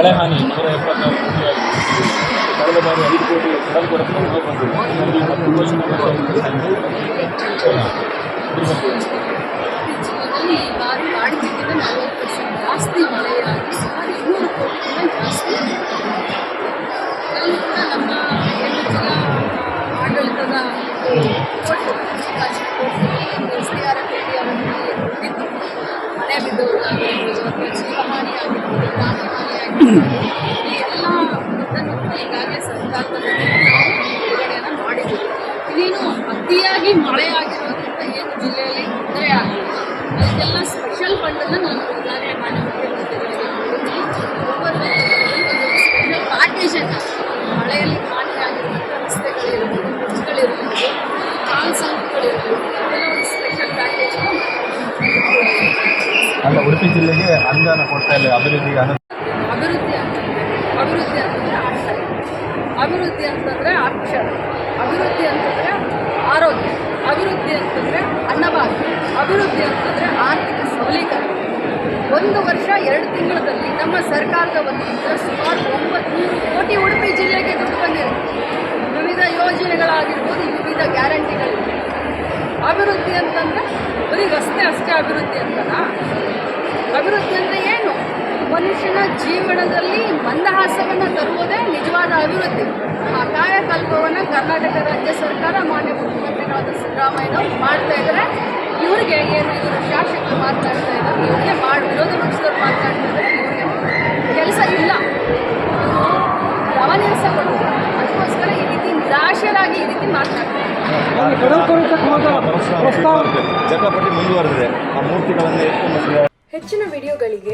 ಮಳೆ ಹಾನಿ ನೂರ ಎಪ್ಪತ್ತಾರು ಕೋಟಿ ಆಗಿದೆ. ಕಳೆದ ಬಾರಿ ಐದು ಕೋಟಿ ಕಡಲ್ ಕೊರತೆ ನಾವು ಬಂದಿಲ್ಲ ನಮಗೆ ಹತ್ತು ವರ್ಷ ಜಿಲ್ಲೆಯಲ್ಲಿ ಈ ಬಾರಿ ವಾಡಿಕೆಗಿಂತ ನಲವತ್ತು ಪರ್ಸೆಂಟ್ ಜಾಸ್ತಿ ಮಳೆಯಾಗಿ ಸುಮಾರು ಇನ್ನೂರು ಕೋಟಿಗಿಂತ ಜಾಸ್ತಿ ಇದರಲ್ಲೂ ಕೂಡ ನಮ್ಮ ಏನು ಜಿಲ್ಲಾ ಆಡಳಿತದ ಒಟ್ಟು S D R F Reddy ಅವರಲ್ಲಿ ಕೊಟ್ಟಿದ್ದು ಮನೆ ಬಿದ್ದವರಾಗಿರ್ಬೋದು ಅಥವಾ ಜೀವಹಾನಿ ಆಗಿರ್ಬೋದು ಪ್ರಾಣ ಹಾನಿ ಮಳೆಯಲ್ಲಿ ಅಲ್ಲ ಉಡುಪಿ ಜಿಲ್ಲೆಗೆ ಅನುದಾನ ಕೊಡ್ತಾ ಇಲ್ಲ ಅಭಿವೃದ್ಧಿಗೆ ಅನು ಅಭಿವೃದ್ಧಿ ಅಂತಂದರೆ ಅಭಿವೃದ್ಧಿ ಅಂತಂದರೆ ಅಕ್ಷರ ಅಭಿವೃದ್ಧಿ ಅಂತಂದರೆ ಅಕ್ಷರ ಅಭಿವೃದ್ಧಿ ಅಂತಂದರೆ ಆರೋಗ್ಯ. ಅಭಿವೃದ್ಧಿ ಅಂತಂದರೆ ಅನ್ನಭಾಗ್ಯ. ಅಭಿವೃದ್ಧಿ ಅಂತಂದರೆ ಆರ್ಥಿಕ ಸಬಲೀಕರಣ. ಒಂದು ವರ್ಷ ಎರಡು ತಿಂಗಳಲ್ಲಿ ನಮ್ಮ ಸರ್ಕಾರದ ವತಿಯಿಂದ ಸುಮಾರು ಒಂಬತ್ತು ಕೋಟಿ ಉಡುಪಿ ಜಿಲ್ಲೆಗೆ ದುಡ್ಡು ಬಂದಿದೆ. ವಿವಿಧ ಯೋಜನೆಗಳಾಗಿರ್ಬೋದು, ವಿವಿಧ ಗ್ಯಾರಂಟಿಗಳಿವೆ. ಅಭಿವೃದ್ಧಿ ಅಂತಂದರೆ ಬರೀ ರಸ್ತೆ ಅಷ್ಟೇ ಅಭಿವೃದ್ಧಿ ಏನು ಮನುಷ್ಯನ ಜೀವನದಲ್ಲಿ ಮಂದಹಾಸವನ್ನು ತರುವುದೇ ನಿಜವಾದ ಅಭಿವೃದ್ಧಿ ಆ ಕಾಯಕಲ್ಪವನ್ನು ಕರ್ನಾಟಕ ರಾಜ್ಯ ಸರ್ಕಾರ ಮಾನ್ಯ ಮುಖ್ಯಮಂತ್ರಿಗಳಾದ ಸಿದ್ದರಾಮಯ್ಯನವರು ಮಾಡ್ತಾ ಇದ್ದಾರೆ ಇವರಿಗೆ ಏನು ಇವರು ಶಾಸಕರು ಮಾತನಾಡ್ತಾ ಇದ್ದಾರೆ ಇವರಿಗೆ ಮಾಡಿ ವಿರೋಧ ಪಕ್ಷದವ್ರು ಮಾತನಾಡ್ತಾ ಇದ್ದಾರೆ ಇವರಿಗೆ ಕೆಲಸ ಇಲ್ಲ ಇವರು ಗಮನಿಸ ಅದಕ್ಕೋಸ್ಕರ ಈ ರೀತಿ ನಿರಾಶರಾಗಿ ಈ ರೀತಿ ಮಾತನಾಡ್ತಾರೆ ಹೆಚ್ಚಿನ ವಿಡಿಯೋಗಳಿಗೆ